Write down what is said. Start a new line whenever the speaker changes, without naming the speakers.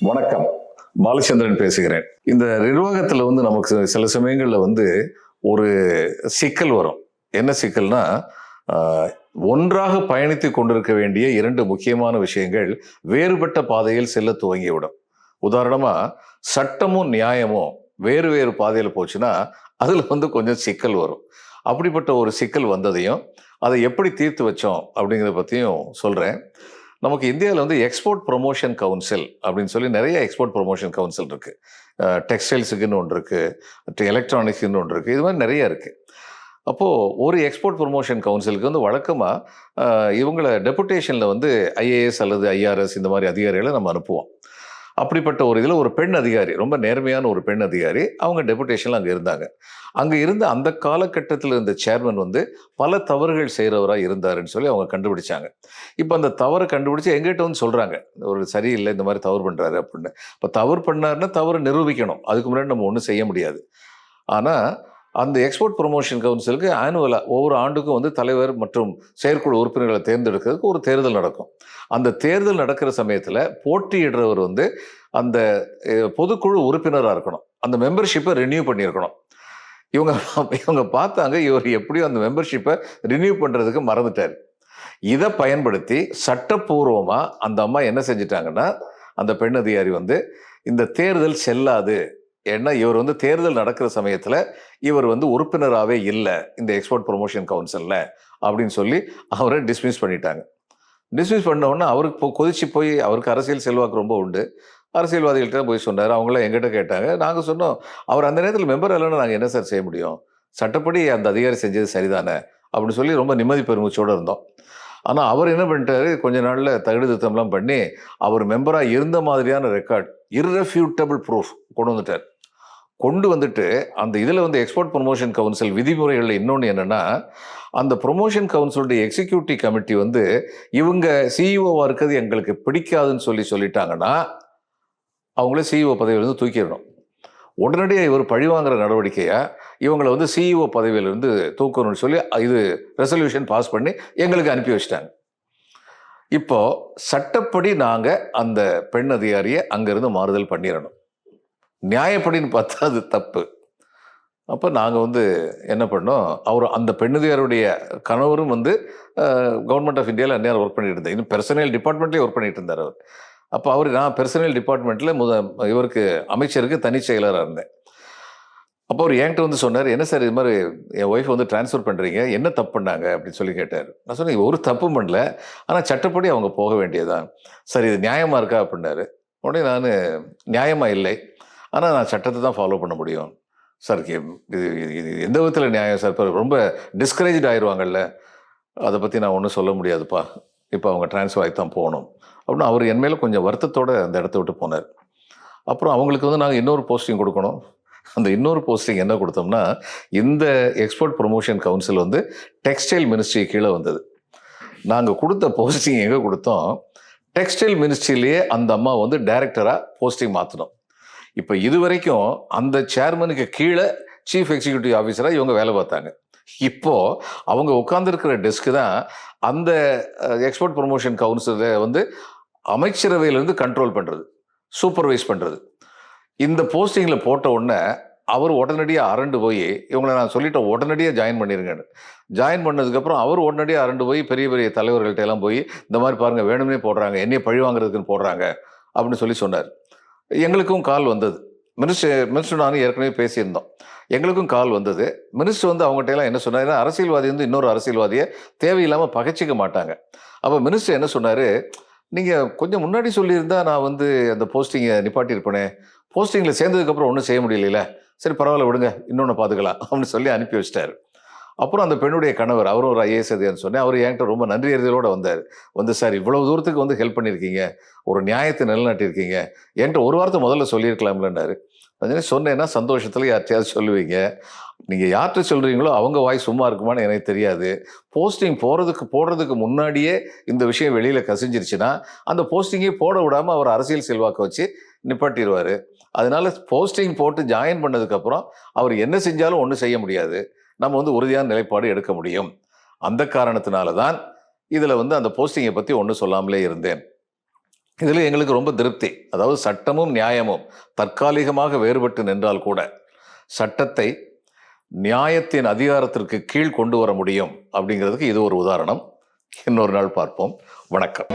வணக்கம். பாலச்சந்திரன் பேசுகிறேன். இந்த நிர்வாகத்தில் வந்து நமக்கு சில சமயங்களில் வந்து ஒரு சிக்கல் வரும். என்ன சிக்கல்னா ஒன்றாக பயணித்து கொண்டிருக்க வேண்டிய இரண்டு முக்கியமான விஷயங்கள் வேறுபட்ட பாதையில் செல்ல துவங்கிவிடும். உதாரணமா சட்டமும் நியாயமும் வேறு வேறு பாதையில் போச்சுன்னா அதில் வந்து கொஞ்சம் சிக்கல் வரும். அப்படிப்பட்ட ஒரு சிக்கல் வந்ததையும் அதை எப்படி தீர்த்து வச்சோம் அப்படிங்கிறத பற்றியும் சொல்கிறேன் நமக்கு இந்தியாவில் வந்து எக்ஸ்போர்ட் ப்ரொமோஷன் கவுன்சில் அப்படின்னு சொல்லி நிறைய எக்ஸ்போர்ட் ப்ரொமோஷன் கவுன்சில் இருக்குது டெக்ஸ்டைல்ஸுக்குன்னு ஒன்று இருக்குது எலக்ட்ரானிக்ஸ்னு ஒன்று இருக்குது இது மாதிரி நிறைய இருக்குது அப்போது ஒரு எக்ஸ்போர்ட் ப்ரொமோஷன் கவுன்சிலுக்கு வந்து வழக்கமாக இவங்கள டெபுட்டேஷனில் வந்து ஐஏஎஸ் அல்லது ஐஆர்எஸ் இந்த மாதிரி அதிகாரிகளை நம்ம அனுப்புவோம். அப்படிப்பட்ட ஒரு இதில் ஒரு பெண் அதிகாரி ரொம்ப நேர்மையான ஒரு பெண் அதிகாரி அவங்க டெபுட்டேஷனில் அங்கே இருந்தாங்க. அங்கே இருந்த அந்த காலகட்டத்தில் இருந்த சேர்மன் வந்து பல தவறுகள் செய்கிறவராக இருந்தாருன்னு சொல்லி அவங்க கண்டுபிடிச்சாங்க. இப்போ அந்த தவறை கண்டுபிடிச்சி எங்கிட்ட வந்து சொல்கிறாங்க ஒரு சரியில்லை இந்த மாதிரி தவறு பண்ணுறாரு அப்படின்னு. இப்போ தவறு பண்ணாருன்னா தவறு நிரூபிக்கணும் அதுக்கு முன்னாடி நம்ம ஒன்றும் செய்ய முடியாது. ஆனால் அந்த எக்ஸ்போர்ட் ப்ரொமோஷன் கவுன்சிலுக்கு ஆனுவலாக ஒவ்வொரு ஆண்டுக்கும் வந்து தலைவர் மற்றும் செயற்குழு உறுப்பினர்களை தேர்ந்தெடுக்கிறதுக்கு ஒரு தேர்தல் நடக்கும். அந்த தேர்தல் நடக்கிற சமயத்தில் போட்டியிடுறவர் வந்து அந்த பொதுக்குழு உறுப்பினராக இருக்கணும். அந்த மெம்பர்ஷிப்பை ரினியூ பண்ணியிருக்கணும். இவங்க இவங்க பார்த்தாங்க இவர் எப்படியும் அந்த மெம்பர்ஷிப்பை ரினியூ பண்ணுறதுக்கு மறந்துட்டார். இதை பயன்படுத்தி சட்டப்பூர்வமாக அந்த அம்மா என்ன செஞ்சிட்டாங்கன்னா அந்த பெண் அதிகாரி வந்து இந்த தேர்தல் செல்லாது. ஏன்னா இவர் வந்து தேர்தல் நடக்கிற சமயத்தில் இவர் வந்து உறுப்பினராகவே இல்லை இந்த எக்ஸ்போர்ட் ப்ரொமோஷன் கவுன்சிலில் அப்படின்னு சொல்லி அவரை டிஸ்மிஸ் பண்ணிட்டாங்க. டிஸ்மிஸ் பண்ண உடனே அவருக்கு இப்போ கொதிச்சு போய் அவருக்கு அரசியல் செல்வாக்கு ரொம்ப உண்டு. அரசியல்வாதிகள்கிட்ட போய் சொன்னார். அவங்களாம் எங்கிட்ட கேட்டாங்க. நாங்கள் சொன்னோம் அவர் அந்த நேரத்தில் மெம்பர் இல்லைன்னா நாங்கள் என்ன சார் செய்ய முடியும்? சட்டப்படி அந்த அதிகாரி செஞ்சது சரிதானே? அப்படின்னு சொல்லி ரொம்ப நிம்மதி பெருமிச்சோடு இருந்தோம். ஆனால் அவர் என்ன பண்ணிட்டாரு? கொஞ்ச நாளில் தகுடு திருத்தம்லாம் பண்ணி அவர் மெம்பராக இருந்த மாதிரியான ரெக்கார்ட் இர்ரெஃப்யூட்டபிள் ப்ரூஃப் கொண்டு வந்துட்டார். கொண்டு வந்துட்டு அந்த இதில் வந்து எக்ஸ்போர்ட் ப்ரொமோஷன் கவுன்சில் விதிமுறைகளில் இன்னொன்று என்னென்னா அந்த ப்ரொமோஷன் கவுன்சிலுடைய எக்ஸிக்யூட்டிவ் கமிட்டி வந்து இவங்க சிஇஓவாக இருக்கிறது எங்களுக்கு பிடிக்காதுன்னு சொல்லி சொல்லிட்டாங்கன்னா அவங்களே சிஇஓ பதவியிலிருந்து தூக்கிடணும். உடனடியாக இவர் பழிவாங்கிற நடவடிக்கையை இவங்களை வந்து சிஇஓ பதவியிலிருந்து தூக்கணும்னு சொல்லி இது ரெசல்யூஷன் பாஸ் பண்ணி எங்களுக்கு அனுப்பி வச்சிட்டாங்க. இப்போது சட்டப்படி நாங்கள் அந்த பெண் அதிகாரியை அங்கேருந்து மாறுதல் பண்ணிடணும். நியாயப்படின்னு பார்த்தா அது தப்பு. அப்போ நாங்கள் வந்து என்ன பண்ணோம்? அவர் அந்த பெண்ணுதியாருடைய கணவரும் வந்து கவர்மெண்ட் ஆஃப் இந்தியாவில் அந்நேரம் ஒர்க் பண்ணிட்டு இருந்தார். இன்னும் பெர்சனல் டிபார்ட்மெண்ட்லேயே ஒர்க் பண்ணிட்டு இருந்தார் அவர். அப்போ அவர் நான் பெர்சனல் டிபார்ட்மெண்ட்டில் முத இவருக்கு அமைச்சருக்கு தனி செயலராக இருந்தேன். அப்போ அவர் என்கிட்ட வந்து சொன்னார் என்ன சார் இது மாதிரி என் ஒய்ஃப் வந்து ட்ரான்ஸ்ஃபர் பண்ணுறீங்க என்ன தப்பு பண்ணாங்க? அப்படின்னு சொல்லி கேட்டார். நான் சொன்னேன் ஒரு தப்பும் பண்ணல. ஆனால் சட்டப்படி அவங்க போக வேண்டியதுதான். சரி இது நியாயமாக இருக்கா? அப்படின்னாரு. உடனே நான் நியாயமாக இல்லை. ஆனால் நான் சட்டத்தை தான் ஃபாலோ பண்ண முடியும். சார் கே- இது இது- எந்த விதத்தில் நியாயம் சார் இப்போ ரொம்ப டிஸ்கரேஜ் ஆயிடுவாங்கல்ல அதை பற்றி நான் ஒன்றும் சொல்ல முடியாதுப்பா. இப்போ அவங்க ட்ரான்ஸ்ஃபர் ஆகி தான் போகணும். அப்படின்னு அவர் என் மேலே கொஞ்சம் வருத்தத்தோடு அந்த இடத்த விட்டு போனார். அப்புறம் அவங்களுக்கு வந்து நாங்கள் இன்னொரு போஸ்டிங் கொடுக்கணும். அந்த இன்னொரு போஸ்டிங் என்ன கொடுத்தோம்னா இந்த எக்ஸ்போர்ட் ப்ரொமோஷன் கவுன்சில் வந்து டெக்ஸ்டைல் மினிஸ்ட்ரி கீழே வந்தது. நாங்கள் கொடுத்த போஸ்டிங் எங்கே கொடுத்தோம்? டெக்ஸ்டைல் மினிஸ்ட்ரியிலேயே அந்த அம்மா வந்து டைரக்டராக போஸ்டிங் மாற்றணும் இப்போ இது வரைக்கும் அந்த சேர்மனுக்கு கீழே சீஃப் எக்ஸிக்யூட்டிவ் ஆஃபீஸராக இவங்க வேலை பார்த்தாங்க. இப்போது அவங்க உட்காந்துருக்கிற டெஸ்க்கு தான் அந்த எக்ஸ்போர்ட் ப்ரொமோஷன் கவுன்சிலை வந்து அமைச்சரவையிலேருந்து கண்ட்ரோல் பண்ணுறது சூப்பர்வைஸ் பண்ணுறது இந்த போஸ்டிங்கில் போட்ட உடனே அவர் உடனடியாக அரண்டு போய் இவங்களை நான் சொல்லிட்டேன் உடனடியாக ஜாயின் பண்ணிருங்கன்னு. ஜாயின் பண்ணதுக்கப்புறம் அவர் உடனடியாக அரண்டு போய் பெரிய பெரிய தலைவர்கள்ட்ட எல்லாம் போய் இந்த மாதிரி பாருங்கள் வேணும்னே போடுறாங்க என்னையே பழி வாங்குறதுக்குன்னு போடுறாங்க அப்படின்னு சொல்லி சொன்னார். எங்களுக்கும் கால் வந்தது. மினிஸ்டர் மினிஸ்டர் நானும் ஏற்கனவே பேசியிருந்தோம். எங்களுக்கும் கால் வந்தது. மினிஸ்டர் வந்து அவங்ககிட்ட எல்லாம் என்ன சொன்னார்? அரசியல்வாதி வந்து இன்னொரு அரசியல்வாதியை தேவையில்லாமல் பகைச்சிக்க மாட்டாங்க. அப்போ மினிஸ்டர் என்ன சொன்னார்? நீங்கள் கொஞ்சம் முன்னாடி சொல்லியிருந்தா நான் வந்து அந்த போஸ்டிங்கை நிப்பாட்டியிருப்பேனே. போஸ்டிங்கில் சேர்ந்ததுக்கப்புறம் ஒன்றும் செய்ய முடியல சரி பரவாயில்ல விடுங்க. இன்னொன்று பார்த்துக்கலாம் அப்படின்னு சொல்லி அனுப்பி வச்சிட்டாரு. அப்புறம் அந்த பெண்ணுடைய கணவர் அவரும் ஒரு ஐஏஎஸ் அதிகாரின்னு சொன்னேன். அவர் என்கிட்ட ரொம்ப நன்றி அறிதலோடு வந்தார். வந்து சார் இவ்வளவு தூரத்துக்கு வந்து ஹெல்ப் பண்ணியிருக்கீங்க. ஒரு நியாயத்தை நிலைநாட்டியிருக்கீங்க. என்கிட்ட ஒரு வாரத்தை முதல்ல சொல்லியிருக்கலாம்லன்னாரு. நான் சொன்னேன்னா சந்தோஷத்தில் யார்ட்டையாவது சொல்லுவீங்க. நீங்கள் யார்கிட்ட சொல்கிறீங்களோ அவங்க வாய் சும்மா இருக்குமான்னு எனக்கு தெரியாது. போஸ்டிங் போகிறதுக்கு போடுறதுக்கு முன்னாடியே இந்த விஷயம் வெளியில் கசிஞ்சிருச்சுன்னா அந்த போஸ்டிங்கே போட விடாமல் அவர் அரசியல் செல்வாக்க வச்சு நிப்பாட்டிடுவார் அதனால போஸ்டிங் போட்டு ஜாயின் பண்ணதுக்கப்புறம் அவர் என்ன செஞ்சாலும் ஒன்றும் செய்ய முடியாது. நம்ம வந்து உறுதியான நிலைப்பாடு எடுக்க முடியும். அந்த காரணத்தினால தான் இதில் வந்து அந்த போஸ்டிங்கை பற்றி ஒன்றும் சொல்லாமலே இருந்தேன். இதில் எங்களுக்கு ரொம்ப திருப்தி. அதாவது சட்டமும் நியாயமும் தற்காலிகமாக வேறுபட்டு நின்றால் கூட சட்டத்தை நியாயத்தின் அதிகாரத்திற்கு கீழ் கொண்டு வர முடியும் அப்படிங்கிறதுக்கு இது ஒரு உதாரணம். இன்னொரு நாள் பார்ப்போம். வணக்கம்.